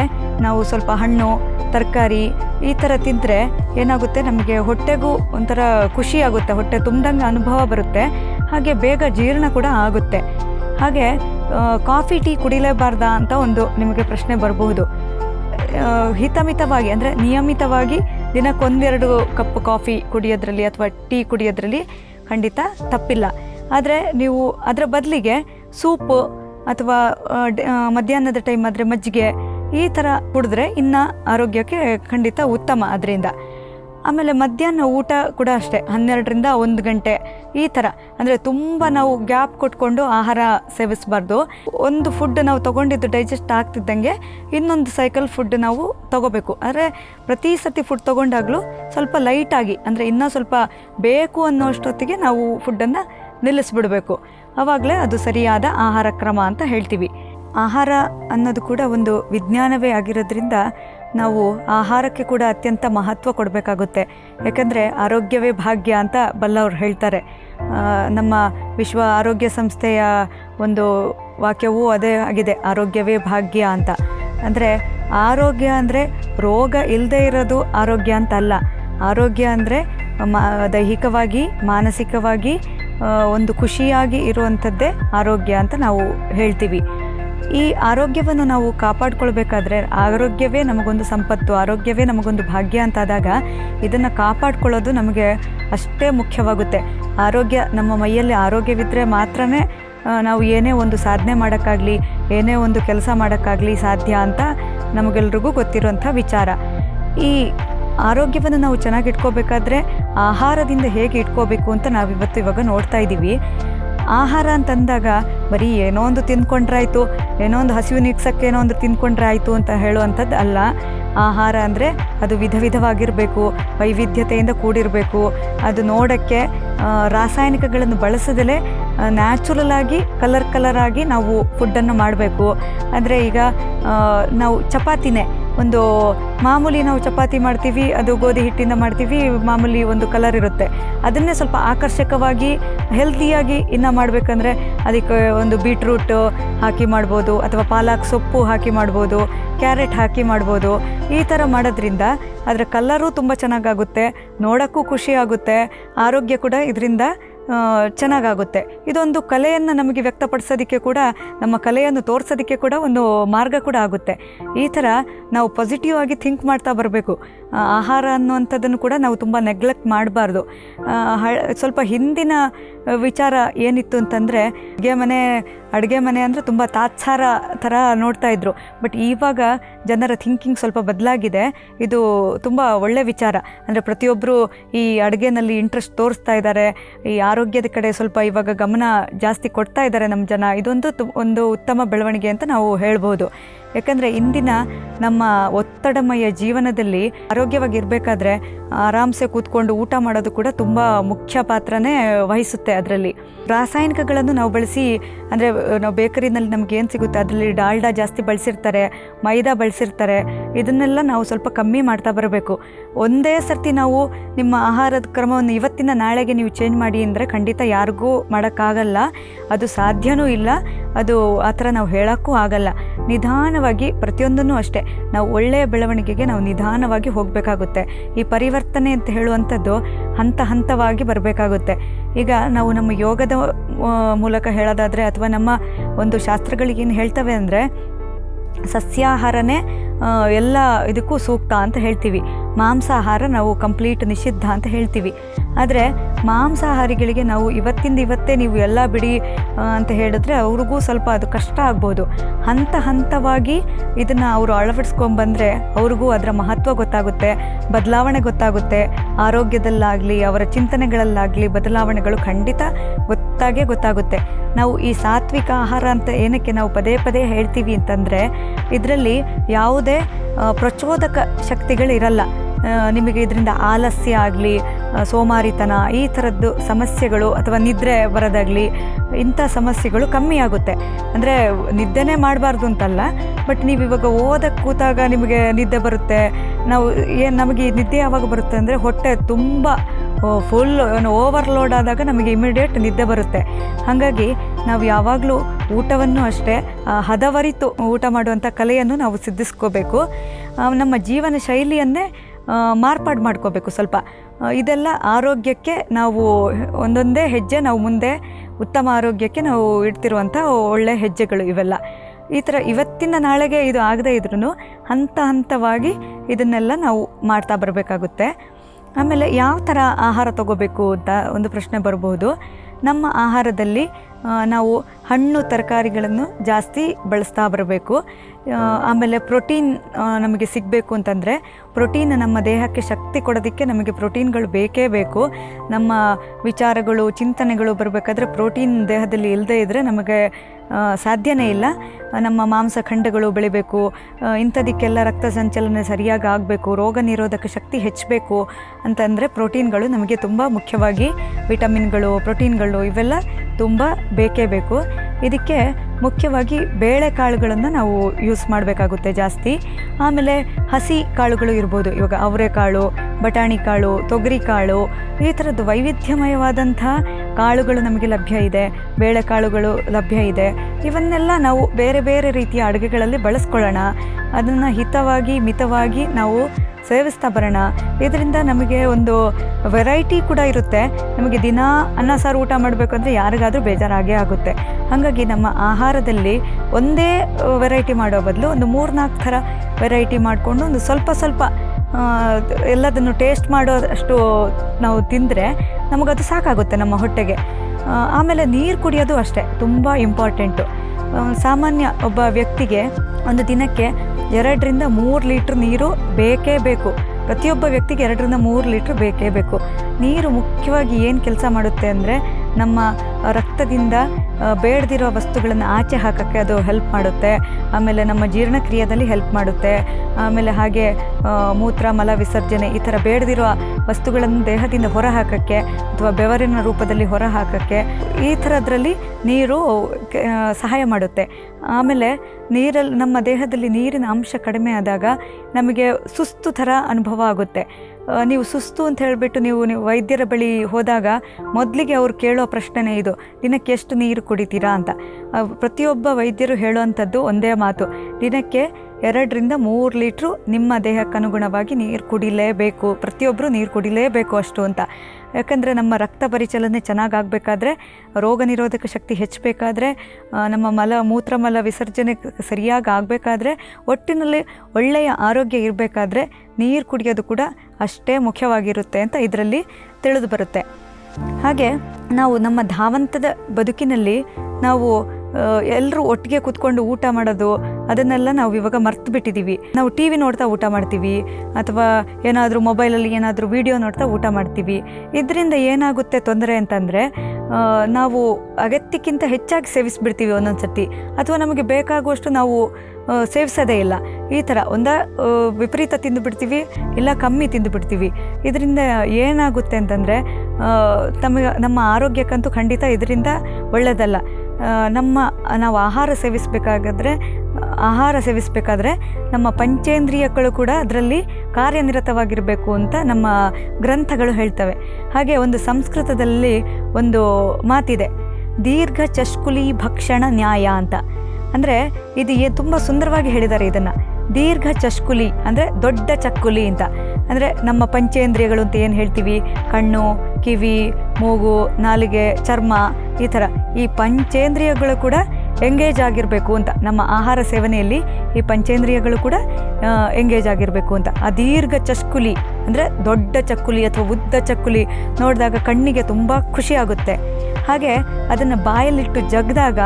A: ನಾವು ಸ್ವಲ್ಪ ಹಣ್ಣು ತರಕಾರಿ ಈ ಥರ ತಿಂದರೆ ಏನಾಗುತ್ತೆ? ನಮಗೆ ಹೊಟ್ಟೆಗೂ ಒಂಥರ ಖುಷಿ ಆಗುತ್ತೆ. ಹೊಟ್ಟೆ ತುಂಬ್ದಂಗೆ ಅನುಭವ ಬರುತ್ತೆ. ಹಾಗೆ ಬೇಗ ಜೀರ್ಣ ಕೂಡ ಆಗುತ್ತೆ. ಹಾಗೆ ಕಾಫಿ, ಟೀ ಕುಡಿಲೇಬಾರ್ದ ಅಂತ ಒಂದು ನಿಮಗೆ ಪ್ರಶ್ನೆ ಬರಬಹುದು. ಹಿತಮಿತವಾಗಿ ಅಂದರೆ ನಿಯಮಿತವಾಗಿ ದಿನಕ್ಕೊಂದೆರಡು ಕಪ್ ಕಾಫಿ ಕುಡಿಯೋದ್ರಲ್ಲಿ ಅಥವಾ ಟೀ ಕುಡಿಯೋದ್ರಲ್ಲಿ ಖಂಡಿತ ತಪ್ಪಿಲ್ಲ. ಆದರೆ ನೀವು ಅದರ ಬದಲಿಗೆ ಸೂಪು ಅಥವಾ ಮಧ್ಯಾಹ್ನದ ಟೈಮ್ ಆದರೆ ಮಜ್ಜಿಗೆ ಈ ಥರ ಕುಡಿದ್ರೆ ಇನ್ನು ಆರೋಗ್ಯಕ್ಕೆ ಖಂಡಿತ ಉತ್ತಮ ಅದರಿಂದ. ಆಮೇಲೆ ಮಧ್ಯಾಹ್ನ ಊಟ ಕೂಡ ಅಷ್ಟೇ, ಹನ್ನೆರಡರಿಂದ ಒಂದು ಗಂಟೆ ಈ ಥರ ಅಂದರೆ ತುಂಬ ನಾವು ಗ್ಯಾಪ್ ಕೊಟ್ಕೊಂಡು ಆಹಾರ ಸೇವಿಸಬಾರ್ದು. ಒಂದು ಫುಡ್ ನಾವು ತೊಗೊಂಡಿದ್ದು ಡೈಜೆಸ್ಟ್ ಆಗ್ತಿದ್ದಂಗೆ ಇನ್ನೊಂದು ಸೈಕಲ್ ಫುಡ್ ನಾವು ತೊಗೋಬೇಕು. ಅಂದರೆ ಪ್ರತಿ ಸತಿ ಫುಡ್ ತೊಗೊಂಡಾಗಲೂ ಸ್ವಲ್ಪ ಲೈಟಾಗಿ ಅಂದರೆ ಇನ್ನೂ ಸ್ವಲ್ಪ ಬೇಕು ಅನ್ನೋಷ್ಟೊತ್ತಿಗೆ ನಾವು ಫುಡ್ಡನ್ನು ನಿಲ್ಲಿಸ್ಬಿಡಬೇಕು. ಆವಾಗಲೇ ಅದು ಸರಿಯಾದ ಆಹಾರ ಕ್ರಮ ಅಂತ ಹೇಳ್ತೀವಿ. ಆಹಾರ ಅನ್ನೋದು ಕೂಡ ಒಂದು ವಿಜ್ಞಾನವೇ ಆಗಿರೋದ್ರಿಂದ ನಾವು ಆಹಾರಕ್ಕೆ ಕೂಡ ಅತ್ಯಂತ ಮಹತ್ವ ಕೊಡಬೇಕಾಗುತ್ತೆ. ಯಾಕಂದರೆ ಆರೋಗ್ಯವೇ ಭಾಗ್ಯ ಅಂತ ಬಲ್ಲವ್ರು ಹೇಳ್ತಾರೆ. ನಮ್ಮ ವಿಶ್ವ ಆರೋಗ್ಯ ಸಂಸ್ಥೆಯ ಒಂದು ವಾಕ್ಯವೂ ಅದೇ ಆಗಿದೆ, ಆರೋಗ್ಯವೇ ಭಾಗ್ಯ ಅಂತ. ಅಂದರೆ ಆರೋಗ್ಯ ಅಂದರೆ ರೋಗ ಇಲ್ಲದೆ ಇರೋದು ಆರೋಗ್ಯ ಅಂತ ಅಲ್ಲ ಆರೋಗ್ಯ ಅಂದರೆ ಮಾ, ದೈಹಿಕವಾಗಿ, ಮಾನಸಿಕವಾಗಿ ಒಂದು ಖುಷಿಯಾಗಿ ಇರುವಂಥದ್ದೇ ಆರೋಗ್ಯ ಅಂತ ನಾವು ಹೇಳ್ತೀವಿ. ಈ ಆರೋಗ್ಯವನ್ನು ನಾವು ಕಾಪಾಡ್ಕೊಳ್ಬೇಕಾದ್ರೆ ಆರೋಗ್ಯವೇ ನಮಗೊಂದು ಸಂಪತ್ತು, ಆರೋಗ್ಯವೇ ನಮಗೊಂದು ಭಾಗ್ಯ ಅಂತಾದಾಗ ಇದನ್ನು ಕಾಪಾಡ್ಕೊಳ್ಳೋದು ನಮಗೆ ಅಷ್ಟೇ ಮುಖ್ಯವಾಗುತ್ತೆ. ಆರೋಗ್ಯ, ನಮ್ಮ ಮೈಯಲ್ಲಿ ಆರೋಗ್ಯವಿದ್ದರೆ ಮಾತ್ರನೇ ನಾವು ಏನೇ ಒಂದು ಸಾಧನೆ ಮಾಡೋಕ್ಕಾಗಲಿ, ಏನೇ ಒಂದು ಕೆಲಸ ಮಾಡೋಕ್ಕಾಗಲಿ ಸಾಧ್ಯ ಅಂತ ನಮಗೆಲ್ರಿಗೂ ಗೊತ್ತಿರುವಂಥ ವಿಚಾರ. ಈ ಆರೋಗ್ಯವನ್ನು ನಾವು ಚೆನ್ನಾಗಿ ಇಟ್ಕೋಬೇಕಾದ್ರೆ ಆಹಾರದಿಂದ ಹೇಗೆ ಇಟ್ಕೋಬೇಕು ಅಂತ ನಾವಿವತ್ತು ಇವಾಗ ನೋಡ್ತಾ ಇದ್ದೀವಿ. ಆಹಾರ ಅಂತಂದಾಗ ಬರೀ ಏನೋ ಒಂದು ತಿಂದ್ಕೊಂಡ್ರಾಯ್ತು ಏನೋ ಒಂದು ಹಸಿವು ನೀಗ್ಸಕ್ಕೆ ಏನೋ ಒಂದು ತಿಂದ್ಕೊಂಡ್ರೆ ಆಯಿತು ಅಂತ ಹೇಳುವಂಥದ್ದು ಅಲ್ಲ. ಆಹಾರ ಅಂದರೆ ಅದು ವಿಧ ವಿಧವಾಗಿರಬೇಕು, ವೈವಿಧ್ಯತೆಯಿಂದ ಕೂಡಿರಬೇಕು. ಅದು ನೋಡೋಕ್ಕೆ ರಾಸಾಯನಿಕಗಳನ್ನು ಬಳಸದಲೇ ನ್ಯಾಚುರಲ್ ಆಗಿ ಕಲರ್ ಕಲರಾಗಿ ನಾವು ಫುಡ್ಡನ್ನು ಮಾಡಬೇಕು. ಅಂದರೆ ಈಗ ನಾವು ಚಪಾತಿನೇ ಒಂದು ಮಾಮೂಲಿ ನಾವು ಚಪಾತಿ ಮಾಡ್ತೀವಿ, ಅದು ಗೋಧಿ ಹಿಟ್ಟಿಂದ ಮಾಡ್ತೀವಿ, ಮಾಮೂಲಿ ಒಂದು ಕಲರ್ ಇರುತ್ತೆ. ಅದನ್ನೇ ಸ್ವಲ್ಪ ಆಕರ್ಷಕವಾಗಿ ಹೆಲ್ದಿಯಾಗಿ ಇನ್ನು ಮಾಡಬೇಕಂದ್ರೆ ಅದಕ್ಕೆ ಒಂದು ಬೀಟ್ರೂಟ್ ಹಾಕಿ ಮಾಡ್ಬೋದು, ಅಥವಾ ಪಾಲಕ್ ಸೊಪ್ಪು ಹಾಕಿ ಮಾಡ್ಬೋದು ಕ್ಯಾರೆಟ್ ಹಾಕಿ ಮಾಡ್ಬೋದು. ಈ ಥರ ಮಾಡೋದ್ರಿಂದ ಅದರ ಕಲರು ತುಂಬ ಚೆನ್ನಾಗಾಗುತ್ತೆ, ನೋಡೋಕ್ಕೂ ಖುಷಿ ಆಗುತ್ತೆ, ಆರೋಗ್ಯ ಕೂಡ ಇದರಿಂದ ಚೆನ್ನಾಗಾಗುತ್ತೆ. ಇದೊಂದು ಕಲೆಯನ್ನು ನಮಗೆ ವ್ಯಕ್ತಪಡಿಸೋದಕ್ಕೆ ಕೂಡ, ನಮ್ಮ ಕಲೆಯನ್ನು ತೋರಿಸೋದಕ್ಕೆ ಕೂಡ ಒಂದು ಮಾರ್ಗ ಕೂಡ ಆಗುತ್ತೆ. ಈ ಥರ ನಾವು ಪಾಸಿಟಿವ್ ಆಗಿ ಥಿಂಕ್ ಮಾಡ್ತಾ ಬರಬೇಕು. ಆಹಾರ ಅನ್ನುವಂಥದ್ದನ್ನು ಕೂಡ ನಾವು ತುಂಬ ನೆಗ್ಲೆಕ್ಟ್ ಮಾಡಬಾರ್ದು. ಸ್ವಲ್ಪ ಹಿಂದಿನ ವಿಚಾರ ಏನಿತ್ತು ಅಂತಂದರೆ, ಅಡುಗೆ ಮನೆ ಅಡುಗೆ ಮನೆ ಅಂದರೆ ತುಂಬ ತಾತ್ಸಾರ ಥರ ನೋಡ್ತಾ ಇದ್ರು. ಬಟ್ ಇವಾಗ ಜನರ ಥಿಂಕಿಂಗ್ ಸ್ವಲ್ಪ ಬದಲಾಗಿದೆ. ಇದು ತುಂಬ ಒಳ್ಳೆ ವಿಚಾರ. ಅಂದರೆ ಪ್ರತಿಯೊಬ್ಬರು ಈ ಅಡುಗೆನಲ್ಲಿ ಇಂಟ್ರೆಸ್ಟ್ ತೋರಿಸ್ತಾ ಇದ್ದಾರೆ ಈ ಆರೋಗ್ಯದ ಕಡೆ ಸ್ವಲ್ಪ ಇವಾಗ ಗಮನ ಜಾಸ್ತಿ ಕೊಡ್ತಾ ಇದ್ದಾರೆ ನಮ್ಮ ಜನ. ಇದೊಂದು ಒಂದು ಉತ್ತಮ ಬೆಳವಣಿಗೆ ಅಂತ ನಾವು ಹೇಳ್ಬೋದು. ಯಾಕಂದರೆ ಇಂದಿನ ನಮ್ಮ ಒತ್ತಡಮಯ ಜೀವನದಲ್ಲಿ ಆರೋಗ್ಯವಾಗಿರಬೇಕಾದ್ರೆ ಆರಾಮ್ಸೆ ಕೂತ್ಕೊಂಡು ಊಟ ಮಾಡೋದು ಕೂಡ ತುಂಬ ಮುಖ್ಯ ಪಾತ್ರನೇ ವಹಿಸುತ್ತೆ ಅದರಲ್ಲಿ. ರಾಸಾಯನಿಕಗಳನ್ನು ನಾವು ಬಳಸಿ ಅಂದರೆ ನಾವು ಬೇಕರಿನಲ್ಲಿ ನಮ್ಗೆ ಏನು ಸಿಗುತ್ತೆ? ಅದರಲ್ಲಿ ಡಾಲ್ಡಾ ಜಾಸ್ತಿ ಬಳಸಿರ್ತಾರೆ, ಮೈದಾ ಬಳಸಿರ್ತಾರೆ, ಇದನ್ನೆಲ್ಲ ನಾವು ಸ್ವಲ್ಪ ಕಮ್ಮಿ ಮಾಡ್ತಾ ಬರಬೇಕು. ಒಂದೇ ಸರ್ತಿ ನಾವು ನಿಮ್ಮ ಆಹಾರದ ಕ್ರಮವನ್ನು ಇವತ್ತಿನ ನಾಳೆಗೆ ನೀವು ಚೇಂಜ್ ಮಾಡಿ ಅಂದರೆ ಖಂಡಿತ ಯಾರಿಗೂ ಮಾಡೋಕ್ಕಾಗಲ್ಲ. ಅದು ಸಾಧ್ಯನೂ ಇಲ್ಲ, ಅದು ಆ ಥರ ನಾವು ಹೇಳೋಕ್ಕೂ ಆಗಲ್ಲ. ನಿಧಾನವಾಗಿ ಪ್ರತಿಯೊಂದನ್ನು ಅಷ್ಟೇ, ನಾವು ಒಳ್ಳೆಯ ಬೆಳವಣಿಗೆಗೆ ನಾವು ನಿಧಾನವಾಗಿ ಹೋಗಬೇಕಾಗುತ್ತೆ. ಈ ಪರಿವರ್ತನೆ ಅಂತ ಹೇಳುವಂಥದ್ದು ಹಂತ ಹಂತವಾಗಿ ಬರಬೇಕಾಗುತ್ತೆ. ಈಗ ನಾವು ನಮ್ಮ ಯೋಗದ ಮೂಲಕ ಹೇಳೋದಾದರೆ ಅಥವಾ ನಮ್ಮ ಒಂದು ಶಾಸ್ತ್ರಗಳಿಗೇನು ಹೇಳ್ತವೆ ಅಂದರೆ ಸಸ್ಯಾಹಾರನೇ ಎಲ್ಲ ಇದಕ್ಕೂ ಸೂಕ್ತ ಅಂತ ಹೇಳ್ತೀವಿ. ಮಾಂಸಾಹಾರ ನಾವು ಕಂಪ್ಲೀಟ್ ನಿಷಿದ್ಧ ಅಂತ ಹೇಳ್ತೀವಿ. ಆದರೆ ಮಾಂಸಾಹಾರಿಗಳಿಗೆ ನಾವು ಇವತ್ತಿಂದ ಇವತ್ತೇ ನೀವು ಎಲ್ಲ ಬಿಡಿ ಅಂತ ಹೇಳಿದ್ರೆ ಅವ್ರಿಗೂ ಸ್ವಲ್ಪ ಅದು ಕಷ್ಟ ಆಗ್ಬೋದು. ಹಂತ ಹಂತವಾಗಿ ಇದನ್ನು ಅವರು ಅಳವಡಿಸ್ಕೊಂಡ್ಬಂದರೆ ಅವ್ರಿಗೂ ಅದರ ಮಹತ್ವ ಗೊತ್ತಾಗುತ್ತೆ. ಬದಲಾವಣೆ ಗೊತ್ತಾಗುತ್ತೆ. ಆರೋಗ್ಯದಲ್ಲಾಗಲಿ, ಅವರ ಚಿಂತನೆಗಳಲ್ಲಾಗಲಿ ಬದಲಾವಣೆಗಳು ಖಂಡಿತ ಗೊತ್ತಾಗೇ ಗೊತ್ತಾಗುತ್ತೆ. ನಾವು ಈ ಸಾತ್ವಿಕ ಆಹಾರ ಅಂತ ಏನಕ್ಕೆ ನಾವು ಪದೇ ಪದೇ ಹೇಳ್ತೀವಿ ಅಂತಂದರೆ, ಇದರಲ್ಲಿ ಯಾವುದೇ ಪ್ರಚೋದಕ ಶಕ್ತಿಗಳಿರಲ್ಲ. ನಿಮಗೆ ಇದರಿಂದ ಆಲಸ್ಯ ಆಗಲಿ ಸೋಮಾರಿತನ, ಈ ಥರದ್ದು ಸಮಸ್ಯೆಗಳು ಅಥವಾ ನಿದ್ರೆ ಬರೋದಾಗಲಿ, ಇಂಥ ಸಮಸ್ಯೆಗಳು ಕಮ್ಮಿ ಆಗುತ್ತೆ. ಅಂದರೆ ನಿದ್ದೆನೇ ಮಾಡಬಾರ್ದು ಅಂತಲ್ಲ ಬಟ್ ನೀವು ಇವಾಗ ಓದಕ್ಕೆ ಕೂತಾಗ ನಿಮಗೆ ನಿದ್ದೆ ಬರುತ್ತೆ. ನಾವು ಏನು ನಮಗೆ ನಿದ್ದೆ ಯಾವಾಗ ಬರುತ್ತೆ ಅಂದರೆ ಹೊಟ್ಟೆ ತುಂಬ ಫುಲ್ ಓವರ್ಲೋಡ್ ಆದಾಗ ನಮಗೆ ಇಮಿಡಿಯೇಟ್ ನಿದ್ದೆ ಬರುತ್ತೆ. ಹಾಗಾಗಿ ನಾವು ಯಾವಾಗಲೂ ಊಟವನ್ನು ಅಷ್ಟೇ ಹದವರಿತು ಊಟ ಮಾಡುವಂಥ ಕಲೆಯನ್ನು ನಾವು ಸಿದ್ಧಿಸ್ಕೋಬೇಕು. ನಮ್ಮ ಜೀವನ ಶೈಲಿಯನ್ನೇ ಮಾರ್ಪಾಡು ಮಾಡ್ಕೋಬೇಕು ಸ್ವಲ್ಪ. ಇದೆಲ್ಲ ಆರೋಗ್ಯಕ್ಕೆ ನಾವು ಒಂದೊಂದೇ ಹೆಜ್ಜೆ ನಾವು ಮುಂದೆ ಉತ್ತಮ ಆರೋಗ್ಯಕ್ಕೆ ನಾವು ಇಡ್ತಿರುವಂಥ ಒಳ್ಳೆಯ ಹೆಜ್ಜೆಗಳು ಇವೆಲ್ಲ. ಈ ಥರ ಇವತ್ತಿನ ನಾಳೆಗೆ ಇದು ಆಗದೇ ಇದ್ರೂ ಹಂತ ಹಂತವಾಗಿ ಇದನ್ನೆಲ್ಲ ನಾವು ಮಾಡ್ತಾ ಬರಬೇಕಾಗುತ್ತೆ. ಆಮೇಲೆ ಯಾವ ಥರ ಆಹಾರ ತಗೋಬೇಕು ಅಂತ ಒಂದು ಪ್ರಶ್ನೆ ಬರ್ಬೋದು. ನಮ್ಮ ಆಹಾರದಲ್ಲಿ ನಾವು ಹಣ್ಣು ತರಕಾರಿಗಳನ್ನು ಜಾಸ್ತಿ ಬಳಸ್ತಾ ಬರಬೇಕು. ಆಮೇಲೆ ಪ್ರೋಟೀನ್ ನಮಗೆ ಸಿಗಬೇಕು ಅಂತಂದರೆ ಪ್ರೋಟೀನ್ ನಮ್ಮ ದೇಹಕ್ಕೆ ಶಕ್ತಿ ಕೊಡೋದಕ್ಕೆ ನಮಗೆ ಪ್ರೋಟೀನ್ಗಳು ಬೇಕೇ ಬೇಕು. ನಮ್ಮ ವಿಚಾರಗಳು, ಚಿಂತನೆಗಳು ಬರಬೇಕಾದ್ರೆ ಪ್ರೋಟೀನ್ ದೇಹದಲ್ಲಿ ಇಲ್ಲದೇ ಇದ್ದರೆ ನಮಗೆ ಸಾಧ್ಯನೇ ಇಲ್ಲ. ನಮ್ಮ ಮಾಂಸಖಂಡಗಳು ಬೆಳಿಬೇಕು. ಇಂಥದಕ್ಕೆಲ್ಲ ರಕ್ತ ಸಂಚಲನ ಸರಿಯಾಗಿ ಆಗಬೇಕು. ರೋಗ ನಿರೋಧಕ ಶಕ್ತಿ ಹೆಚ್ಚಬೇಕು ಅಂತಂದರೆ ಪ್ರೋಟೀನ್ಗಳು ನಮಗೆ ತುಂಬ ಮುಖ್ಯವಾಗಿ ವಿಟಮಿನ್ಗಳು, ಪ್ರೋಟೀನ್ಗಳು ಇವೆಲ್ಲ ತುಂಬ ಬೇಕೇ ಬೇಕು. ಇದಕ್ಕೆ ಮುಖ್ಯವಾಗಿ ಬೇಳೆ ಕಾಳುಗಳನ್ನು ನಾವು ಯೂಸ್ ಮಾಡಬೇಕಾಗುತ್ತೆ ಜಾಸ್ತಿ. ಆಮೇಲೆ ಹಸಿ ಕಾಳುಗಳು ಇರ್ಬೋದು. ಇವಾಗ ಅವರೆಕಾಳು ಬಟಾಣಿ ಕಾಳು, ತೊಗರಿ ಕಾಳು, ಈ ಥರದ್ದು ವೈವಿಧ್ಯಮಯವಾದಂಥ ಕಾಳುಗಳು ನಮಗೆ ಲಭ್ಯ ಇದೆ. ಬೇಳೆ ಕಾಳುಗಳು ಲಭ್ಯ ಇದೆ. ಇವನ್ನೆಲ್ಲ ನಾವು ಬೇರೆ ಬೇರೆ ರೀತಿಯ ಅಡುಗೆಗಳಲ್ಲಿ ಬಳಸ್ಕೊಳ್ಳೋಣ. ಅದನ್ನು ಹಿತವಾಗಿ, ಮಿತವಾಗಿ ನಾವು ಸೇವಿಸ್ತಾ ಬರೋಣ ಇದರಿಂದ ನಮಗೆ ಒಂದು ವೆರೈಟಿ ಕೂಡ ಇರುತ್ತೆ. ನಮಗೆ ದಿನ ಅನ್ನ, ಸಾರು, ಊಟ ಮಾಡಬೇಕು ಅಂದರೆ ಯಾರಿಗಾದರೂ ಬೇಜಾರಾಗೇ ಆಗುತ್ತೆ. ಹಾಗಾಗಿ ನಮ್ಮ ಆಹಾರದಲ್ಲಿ ಒಂದೇ ವೆರೈಟಿ ಮಾಡೋ ಬದಲು ಒಂದು ಮೂರ್ನಾಲ್ಕು ಥರ ವೆರೈಟಿ ಮಾಡಿಕೊಂಡು ಒಂದು ಸ್ವಲ್ಪ ಸ್ವಲ್ಪ ಎಲ್ಲದನ್ನು ಟೇಸ್ಟ್ ಮಾಡೋ ಅಷ್ಟು ನಾವು ತಿಂದರೆ ನಮಗದು ಸಾಕಾಗುತ್ತೆ ನಮ್ಮ ಹೊಟ್ಟೆಗೆ. ಆಮೇಲೆ ನೀರು ಕುಡಿಯೋದು ಅಷ್ಟೇ, ತುಂಬ ಇಂಪಾರ್ಟೆಂಟು ಸಾಮಾನ್ಯ ಒಬ್ಬ ವ್ಯಕ್ತಿಗೆ ಒಂದು ದಿನಕ್ಕೆ ಎರಡರಿಂದ ಮೂರು ಲೀಟ್ರ್ ನೀರು ಬೇಕೇ ಬೇಕು. ಪ್ರತಿಯೊಬ್ಬ ವ್ಯಕ್ತಿಗೆ ಎರಡರಿಂದ ಮೂರು ಲೀಟ್ರ್ ಬೇಕೇ ಬೇಕು. ನೀರು ಮುಖ್ಯವಾಗಿ ಏನು ಕೆಲಸ ಮಾಡುತ್ತೆ ಅಂದರೆ ನಮ್ಮ ರಕ್ತದಿಂದ ಬೇಡದಿರೋ ವಸ್ತುಗಳನ್ನು ಆಚೆ ಹಾಕೋಕ್ಕೆ ಅದು ಹೆಲ್ಪ್ ಮಾಡುತ್ತೆ. ಆಮೇಲೆ ನಮ್ಮ ಜೀರ್ಣಕ್ರಿಯೆಯಲ್ಲಿ ಹೆಲ್ಪ್ ಮಾಡುತ್ತೆ. ಆಮೇಲೆ ಹಾಗೆ ಮೂತ್ರ, ಮಲ, ವಿಸರ್ಜನೆ ಈ ಥರ ಬೇಡದಿರೋ ವಸ್ತುಗಳನ್ನು ದೇಹದಿಂದ ಹೊರ ಹಾಕೋಕ್ಕೆ ಅಥವಾ ಬೆವರಿನ ರೂಪದಲ್ಲಿ ಹೊರ ಹಾಕೋಕ್ಕೆ ಈ ಥರದ್ರಲ್ಲಿ ನೀರು ಸಹಾಯ ಮಾಡುತ್ತೆ. ಆಮೇಲೆ ನೀರಲ್ಲಿ ನಮ್ಮ ದೇಹದಲ್ಲಿ ನೀರಿನ ಅಂಶ ಕಡಿಮೆ ಆದಾಗ ನಮಗೆ ಸುಸ್ತು ಥರ ಅನುಭವ ಆಗುತ್ತೆ. ನೀವು ಸುಸ್ತು ಅಂತ ಹೇಳಿಬಿಟ್ಟು ನೀವು ನೀವು ವೈದ್ಯರ ಬಳಿ ಹೋದಾಗ ಮೊದಲಿಗೆ ಅವ್ರು ಕೇಳೋ ಪ್ರಶ್ನೆನೇ ಇದು, ದಿನಕ್ಕೆ ಎಷ್ಟು ನೀರು ಕುಡಿತೀರಾ ಅಂತ. ಪ್ರತಿಯೊಬ್ಬ ವೈದ್ಯರು ಹೇಳುವಂಥದ್ದು ಒಂದೇ ಮಾತು, ದಿನಕ್ಕೆ ಎರಡರಿಂದ ಮೂರು ಲೀಟ್ರು ನಿಮ್ಮ ದೇಹಕ್ಕನುಗುಣವಾಗಿ ನೀರು ಕುಡಿಲೇಬೇಕು ಪ್ರತಿಯೊಬ್ಬರು ನೀರು ಕುಡಿಲೇಬೇಕು ಅಷ್ಟು ಅಂತ. ಯಾಕಂದರೆ ನಮ್ಮ ರಕ್ತ ಪರಿಚಲನೆ ಚೆನ್ನಾಗಿ ಆಗಬೇಕಾದ್ರೆ ರೋಗ ನಿರೋಧಕ ಶಕ್ತಿ ಹೆಚ್ಚಬೇಕಾದ್ರೆ ನಮ್ಮ ಮಲ, ಮೂತ್ರಮಲ ವಿಸರ್ಜನೆ ಸರಿಯಾಗಿ ಆಗಬೇಕಾದ್ರೆ, ಒಟ್ಟಿನಲ್ಲಿ ಒಳ್ಳೆಯ ಆರೋಗ್ಯ ಇರಬೇಕಾದ್ರೆ ನೀರು ಕುಡಿಯೋದು ಕೂಡ ಅಷ್ಟೇ ಮುಖ್ಯವಾಗಿರುತ್ತೆ ಅಂತ ಇದರಲ್ಲಿ ತಿಳಿದು ಬರುತ್ತೆ. ಹಾಗೆ ನಾವು ನಮ್ಮ ಧಾವಂತದ ಬದುಕಿನಲ್ಲಿ ನಾವು ಎಲ್ಲರೂ ಒಟ್ಟಿಗೆ ಕೂತ್ಕೊಂಡು ಊಟ ಮಾಡೋದು, ಅದನ್ನೆಲ್ಲ ನಾವು ಇವಾಗ ಮರ್ತು ಬಿಟ್ಟಿದ್ದೀವಿ ನಾವು ಟಿ ವಿ ನೋಡ್ತಾ ಊಟ ಮಾಡ್ತೀವಿ, ಅಥವಾ ಏನಾದರೂ ಮೊಬೈಲಲ್ಲಿ ಏನಾದರೂ ವಿಡಿಯೋ ನೋಡ್ತಾ ಊಟ ಮಾಡ್ತೀವಿ. ಇದರಿಂದ ಏನಾಗುತ್ತೆ ತೊಂದರೆ ಅಂತಂದರೆ ನಾವು ಅಗತ್ಯಕ್ಕಿಂತ ಹೆಚ್ಚಾಗಿ ಸೇವಿಸಿಬಿಡ್ತೀವಿ ಒಂದೊಂದು ಸರ್ತಿ ಅಥವಾ ನಮಗೆ ಬೇಕಾಗುವಷ್ಟು ನಾವು ಸೇವಿಸೋದೇ ಇಲ್ಲ. ಈ ಥರ ಒಂದ ವಿಪರೀತ ತಿಂದು ಬಿಡ್ತೀವಿ ಇಲ್ಲ ಕಮ್ಮಿ ತಿಂದು ಬಿಡ್ತೀವಿ ಇದರಿಂದ ಏನಾಗುತ್ತೆ ಅಂತಂದರೆ ತಮಗೆ ನಮ್ಮ ಆರೋಗ್ಯಕ್ಕಂತೂ ಖಂಡಿತ ಇದರಿಂದ ಒಳ್ಳೆಯದಲ್ಲ ನಮ್ಮ, ನಾವು ಆಹಾರ ಸೇವಿಸಬೇಕಾಗಾದ್ರೆ, ಆಹಾರ ಸೇವಿಸಬೇಕಾದ್ರೆ ನಮ್ಮ ಪಂಚೇಂದ್ರಿಯಗಳು ಕೂಡ ಅದರಲ್ಲಿ ಕಾರ್ಯನಿರತವಾಗಿರಬೇಕು ಅಂತ ನಮ್ಮ ಗ್ರಂಥಗಳು ಹೇಳ್ತವೆ. ಹಾಗೆ ಒಂದು ಸಂಸ್ಕೃತದಲ್ಲಿ ಒಂದು ಮಾತಿದೆ, ದೀರ್ಘ ಚಷ್ಕುಲಿ ಭಕ್ಷಣ ನ್ಯಾಯ ಅಂತ. ಅಂದರೆ ಇದು ತುಂಬ ಸುಂದರವಾಗಿ ಹೇಳಿದ್ದಾರೆ ಇದನ್ನು. ದೀರ್ಘ ಚಷ್ಕುಲಿ ಅಂದರೆ ದೊಡ್ಡ ಚಕ್ಕುಲಿ ಅಂತ. ಅಂದರೆ ನಮ್ಮ ಪಂಚೇಂದ್ರಿಯಗಳು ಅಂತ ಏನು ಹೇಳ್ತೀವಿ? ಕಣ್ಣು ಕಿವಿ, ಮೂಗು, ನಾಲಿಗೆ, ಚರ್ಮ ಈ ಥರ ಈ ಪಂಚೇಂದ್ರಿಯಗಳು ಕೂಡ ಎಂಗೇಜ್ ಆಗಿರಬೇಕು ಅಂತ. ನಮ್ಮ ಆಹಾರ ಸೇವನೆಯಲ್ಲಿ ಈ ಪಂಚೇಂದ್ರಿಯಗಳು ಕೂಡ ಎಂಗೇಜ್ ಆಗಿರಬೇಕು ಅಂತ. ಆ ದೀರ್ಘ ಚಸ್ಕುಲಿ ಅಂದರೆ ದೊಡ್ಡ ಚಕ್ಕುಲಿ ಅಥವಾ ಉದ್ದ ಚಕ್ಕುಲಿ ನೋಡಿದಾಗ ಕಣ್ಣಿಗೆ ತುಂಬ ಖುಷಿ ಆಗುತ್ತೆ. ಹಾಗೆ ಅದನ್ನು ಬಾಯಲ್ಲಿಟ್ಟು ಜಗ್ದಾಗ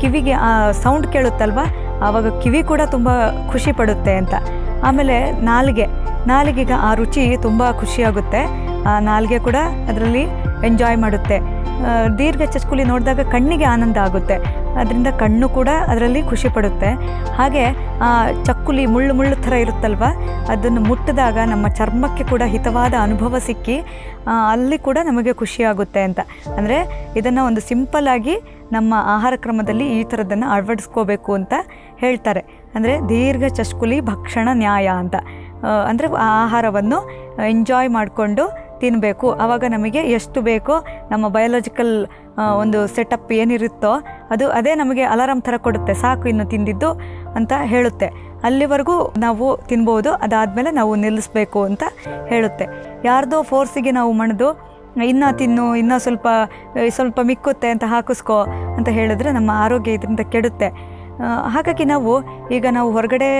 A: ಕಿವಿಗೆ, ಆ ಸೌಂಡ್ ಕೇಳುತ್ತಲ್ವ? ಆವಾಗ ಕಿವಿ ಕೂಡ ತುಂಬ ಖುಷಿ ಪಡುತ್ತೆ ಅಂತ. ಆಮೇಲೆ ನಾಲಿಗೆ, ನಾಲಿಗೆಗೆ ಆ ರುಚಿ ತುಂಬ ಖುಷಿಯಾಗುತ್ತೆ ನಾಲಿಗೆ ಕೂಡ ಅದರಲ್ಲಿ ಎಂಜಾಯ್ ಮಾಡುತ್ತೆ. ದೀರ್ಘ ಚಸ್ಕುಲಿ ನೋಡಿದಾಗ ಕಣ್ಣಿಗೆ ಆನಂದ ಆಗುತ್ತೆ. ಅದರಿಂದ ಕಣ್ಣು ಕೂಡ ಅದರಲ್ಲಿ ಖುಷಿ ಪಡುತ್ತೆ. ಹಾಗೆ, ಆ, ಚಕ್ಕುಲಿ ಮುಳ್ಳು ಮುಳ್ಳು ಥರ ಇರುತ್ತಲ್ವ? ಅದನ್ನು ಮುಟ್ಟಿದಾಗ ನಮ್ಮ ಚರ್ಮಕ್ಕೆ ಕೂಡ ಹಿತವಾದ ಅನುಭವ ಸಿಕ್ಕಿ ಅಲ್ಲಿ ಕೂಡ ನಮಗೆ ಖುಷಿಯಾಗುತ್ತೆ ಅಂತ. ಅಂದರೆ ಇದನ್ನು ಒಂದು ಸಿಂಪಲ್ಲಾಗಿ ನಮ್ಮ ಆಹಾರ ಕ್ರಮದಲ್ಲಿ ಈ ಥರದ್ದನ್ನು ಅಳವಡಿಸ್ಕೋಬೇಕು ಅಂತ ಹೇಳ್ತಾರೆ. ಅಂದರೆ ದೀರ್ಘ ಚಸ್ಕುಲಿ ಭಕ್ಷಣ ನ್ಯಾಯ ಅಂತ. ಅಂದರೆ ಆಹಾರವನ್ನು ಎಂಜಾಯ್ ಮಾಡಿಕೊಂಡು ತಿನ್ನಬೇಕು ಆವಾಗ ನಮಗೆ ಎಷ್ಟು ಬೇಕೋ ನಮ್ಮ ಬಯೋಲಾಜಿಕಲ್ ಒಂದು ಸೆಟಪ್ ಏನಿರುತ್ತೋ ಅದು ಅದೇ ನಮಗೆ ಅಲಾರಾಮ್ ಥರ ಕೊಡುತ್ತೆ. ಸಾಕು ಇನ್ನು ತಿಂದಿದ್ದು ಅಂತ ಹೇಳುತ್ತೆ. ಅಲ್ಲಿವರೆಗೂ ನಾವು ತಿನ್ಬೋದು, ಅದಾದಮೇಲೆ ನಾವು ನಿಲ್ಲಿಸ್ಬೇಕು ಅಂತ ಹೇಳುತ್ತೆ. ಯಾರ್ದೋ ಫೋರ್ಸಿಗೆ ನಾವು ಮಣಿದು, ಇನ್ನೂ ತಿನ್ನು, ಇನ್ನೂ ಸ್ವಲ್ಪ ಸ್ವಲ್ಪ ಮಿಕ್ಕುತ್ತೆ ಅಂತ ಹಾಕಿಸ್ಕೋ ಅಂತ ಹೇಳಿದ್ರೆ ನಮ್ಮ ಆರೋಗ್ಯ ಇದರಿಂದ ಕೆಡುತ್ತೆ. ಹಾಗಾಗಿ ನಾವು ಈಗ ನಾವು ಹೊರಗಡೆ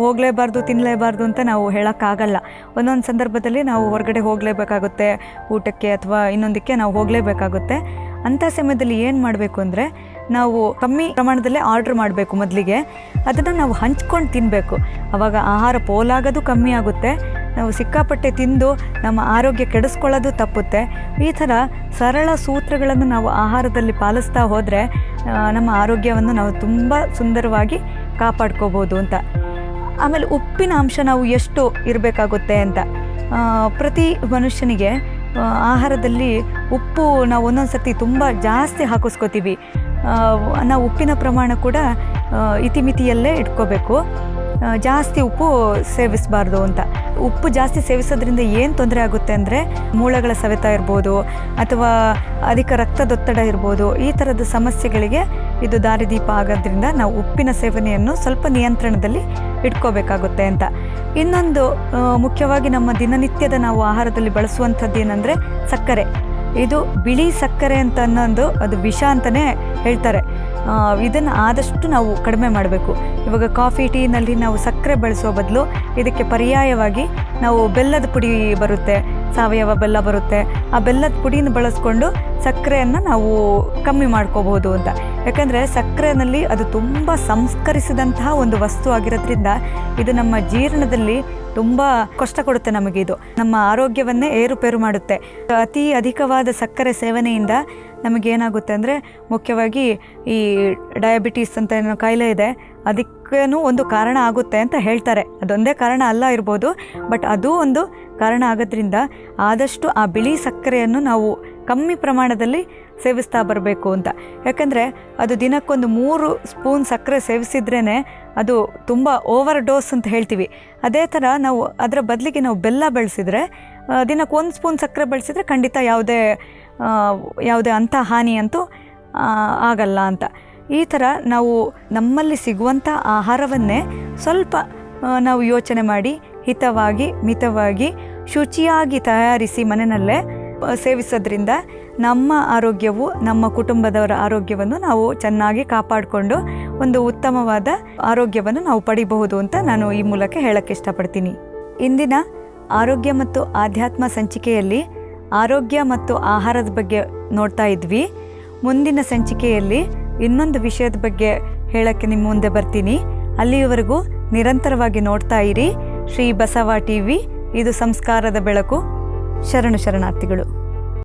A: ಹೋಗಲೇಬಾರ್ದು ತಿನ್ನಲೇಬಾರ್ದು ಅಂತ ನಾವು ಹೇಳೋಕ್ಕಾಗಲ್ಲ. ಒಂದೊಂದು ಸಂದರ್ಭದಲ್ಲಿ ನಾವು ಹೊರಗಡೆ ಹೋಗಲೇಬೇಕಾಗುತ್ತೆ ಊಟಕ್ಕೆ ಅಥವಾ ಇನ್ನೊಂದಕ್ಕೆ ನಾವು ಹೋಗಲೇಬೇಕಾಗುತ್ತೆ. ಅಂಥ ಸಮಯದಲ್ಲಿ ಏನು ಮಾಡಬೇಕು ಅಂದರೆ ನಾವು ಕಮ್ಮಿ ಪ್ರಮಾಣದಲ್ಲೇ ಆರ್ಡ್ರ್ ಮಾಡಬೇಕು ಮೊದಲಿಗೆ. ಅದನ್ನು ನಾವು ಹಂಚ್ಕೊಂಡು ತಿನ್ನಬೇಕು ಅವಾಗ ಆಹಾರ ಪೋಲಾಗೋದು ಕಮ್ಮಿ ಆಗುತ್ತೆ. ನಾವು ಸಿಕ್ಕಾಪಟ್ಟೆ ತಿಂದು ನಮ್ಮ ಆರೋಗ್ಯ ಕೆಡಿಸ್ಕೊಳ್ಳೋದು ತಪ್ಪುತ್ತೆ. ಈ ಥರ ಸರಳ ಸೂತ್ರಗಳನ್ನು ನಾವು ಆಹಾರದಲ್ಲಿ ಪಾಲಿಸ್ತಾ ಹೋದರೆ ನಮ್ಮ ಆರೋಗ್ಯವನ್ನು ನಾವು ತುಂಬ ಸುಂದರವಾಗಿ ಕಾಪಾಡ್ಕೋಬೋದು ಅಂತ. ಆಮೇಲೆ ಉಪ್ಪಿನ ಅಂಶ ನಾವು ಎಷ್ಟು ಇರಬೇಕಾಗುತ್ತೆ ಅಂತ. ಪ್ರತಿ ಮನುಷ್ಯನಿಗೆ ಆಹಾರದಲ್ಲಿ ಉಪ್ಪು ನಾವು ಒಂದೊಂದು ಸರ್ತಿ ತುಂಬ ಜಾಸ್ತಿ ಹಾಕಿಸ್ಕೋತೀವಿ. ನಾವು ಉಪ್ಪಿನ ಪ್ರಮಾಣ ಕೂಡ ಇತಿಮಿತಿಯಲ್ಲೇ ಇಟ್ಕೋಬೇಕು. ಜಾಸ್ತಿ ಉಪ್ಪು ಸೇವಿಸಬಾರ್ದು ಅಂತ. ಉಪ್ಪು ಜಾಸ್ತಿ ಸೇವಿಸೋದ್ರಿಂದ ಏನು ತೊಂದರೆ ಆಗುತ್ತೆ ಅಂದರೆ, ಮೂಳೆಗಳ ಸವೆತ ಇರ್ಬೋದು, ಅಥವಾ ಅಧಿಕ ರಕ್ತದೊತ್ತಡ ಇರ್ಬೋದು, ಈ ಥರದ ಸಮಸ್ಯೆಗಳಿಗೆ ಇದು ದಾರಿದೀಪ ಆಗೋದ್ರಿಂದ ನಾವು ಉಪ್ಪಿನ ಸೇವನೆಯನ್ನು ಸ್ವಲ್ಪ ನಿಯಂತ್ರಣದಲ್ಲಿ ಇಟ್ಕೋಬೇಕಾಗುತ್ತೆ ಅಂತ. ಇನ್ನೊಂದು ಮುಖ್ಯವಾಗಿ ನಮ್ಮ ದಿನನಿತ್ಯದ ನಾವು ಆಹಾರದಲ್ಲಿ ಬಳಸುವಂಥದ್ದು ಏನಂದರೆ, ಸಕ್ಕರೆ. ಇದು ಬಿಳಿ ಸಕ್ಕರೆ ಅಂತ ಅನ್ನೋದು ಅದು ವಿಷ ಅಂತಲೇ ಹೇಳ್ತಾರೆ. ಇದನ್ನು ಆದಷ್ಟು ನಾವು ಕಡಿಮೆ ಮಾಡಬೇಕು. ಇವಾಗ ಕಾಫಿ ಟೀನಲ್ಲಿ ನಾವು ಸಕ್ಕರೆ ಬಳಸೋ ಬದಲು ಇದಕ್ಕೆ ಪರ್ಯಾಯವಾಗಿ ನಾವು ಬೆಲ್ಲದ ಪುಡಿ ಬರುತ್ತೆ. ಸಾವಯವ ಬೆಲ್ಲ ಬರುತ್ತೆ. ಆ ಬೆಲ್ಲದ ಪುಡಿನ ಬಳಸ್ಕೊಂಡು ಸಕ್ಕರೆಯನ್ನು ನಾವು ಕಮ್ಮಿ ಮಾಡ್ಕೋಬಹುದು ಅಂತ. ಯಾಕಂದರೆ ಸಕ್ಕರೆನಲ್ಲಿ ಅದು ತುಂಬ ಸಂಸ್ಕರಿಸಿದಂತಹ ಒಂದು ವಸ್ತು ಆಗಿರೋದ್ರಿಂದ ಇದು ನಮ್ಮ ಜೀರ್ಣದಲ್ಲಿ ತುಂಬ ಕಷ್ಟ ಕೊಡುತ್ತೆ ನಮಗೆ ಇದು. ನಮ್ಮ ಆರೋಗ್ಯವನ್ನೇ ಏರುಪೇರು ಮಾಡುತ್ತೆ. ಅತಿ ಅಧಿಕವಾದ ಸಕ್ಕರೆ ಸೇವನೆಯಿಂದ ನಮಗೇನಾಗುತ್ತೆ ಅಂದರೆ ಮುಖ್ಯವಾಗಿ ಈ ಡಯಾಬಿಟೀಸ್ ಅಂತ ಏನೋ ಕಾಯಿಲೆ ಇದೆ. ಅದಕ್ಕೇನು ಒಂದು ಕಾರಣ ಆಗುತ್ತೆ ಅಂತ ಹೇಳ್ತಾರೆ. ಅದೊಂದೇ ಕಾರಣ ಅಲ್ಲ ಇರ್ಬೋದು, ಬಟ್ ಅದು ಒಂದು ಕಾರಣ ಆಗೋದ್ರಿಂದ ಆದಷ್ಟು ಆ ಬಿಳಿ ಸಕ್ಕರೆಯನ್ನು ನಾವು ಕಮ್ಮಿ ಪ್ರಮಾಣದಲ್ಲಿ ಸೇವಿಸ್ತಾ ಬರಬೇಕು ಅಂತ. ಯಾಕಂದರೆ ಅದು ದಿನಕ್ಕೊಂದು ಮೂರು ಸ್ಪೂನ್ ಸಕ್ಕರೆ ಸೇವಿಸಿದ್ರೇ ಅದು ತುಂಬ ಓವರ್ ಡೋಸ್ ಅಂತ ಹೇಳ್ತೀವಿ. ಅದೇ ಥರ ನಾವು ಅದರ ಬದಲಿಗೆ ನಾವು ಬೆಲ್ಲ ಬಳಸಿದರೆ ದಿನಕ್ಕೆ ಒಂದು ಸ್ಪೂನ್ ಸಕ್ಕರೆ ಬಳಸಿದರೆ ಖಂಡಿತ ಯಾವುದೇ ಯಾವುದೇ ಅಂಥ ಹಾನಿ ಅಂತೂ ಆಗಲ್ಲ ಅಂತ. ಈ ಥರ ನಾವು ನಮ್ಮಲ್ಲಿ ಸಿಗುವಂಥ ಆಹಾರವನ್ನೇ ಸ್ವಲ್ಪ ನಾವು ಯೋಚನೆ ಮಾಡಿ ಹಿತವಾಗಿ, ಮಿತವಾಗಿ, ಶುಚಿಯಾಗಿ ತಯಾರಿಸಿ ಮನೆಯಲ್ಲೇ ಸೇವಿಸೋದ್ರಿಂದ ನಮ್ಮ ಆರೋಗ್ಯವು, ನಮ್ಮ ಕುಟುಂಬದವರ ಆರೋಗ್ಯವನ್ನು ನಾವು ಚೆನ್ನಾಗಿ ಕಾಪಾಡಿಕೊಂಡು ಒಂದು ಉತ್ತಮವಾದ ಆರೋಗ್ಯವನ್ನು ನಾವು ಪಡಿಬಹುದು ಅಂತ ನಾನು ಈ ಮೂಲಕ ಹೇಳಕ್ಕೆ ಇಷ್ಟಪಡ್ತೀನಿ. ಇಂದಿನ ಆರೋಗ್ಯ ಮತ್ತು ಆಧ್ಯಾತ್ಮ ಸಂಚಿಕೆಯಲ್ಲಿ ಆರೋಗ್ಯ ಮತ್ತು ಆಹಾರದ ಬಗ್ಗೆ ನೋಡ್ತಾ ಇದ್ವಿ. ಮುಂದಿನ ಸಂಚಿಕೆಯಲ್ಲಿ ಇನ್ನೊಂದು ವಿಷಯದ ಬಗ್ಗೆ ಹೇಳಕ್ಕೆ ನಿಮ್ಮ ಮುಂದೆ ಬರ್ತೀನಿ. ಅಲ್ಲಿಯವರೆಗೂ ನಿರಂತರವಾಗಿ ನೋಡ್ತಾ ಇರಿ. ಶ್ರೀ ಬಸವ ಟಿ ವಿ ಇದು ಸಂಸ್ಕಾರದ ಬೆಳಕು. ಶರಣು ಶರಣಾರ್ಥಿಗಳು.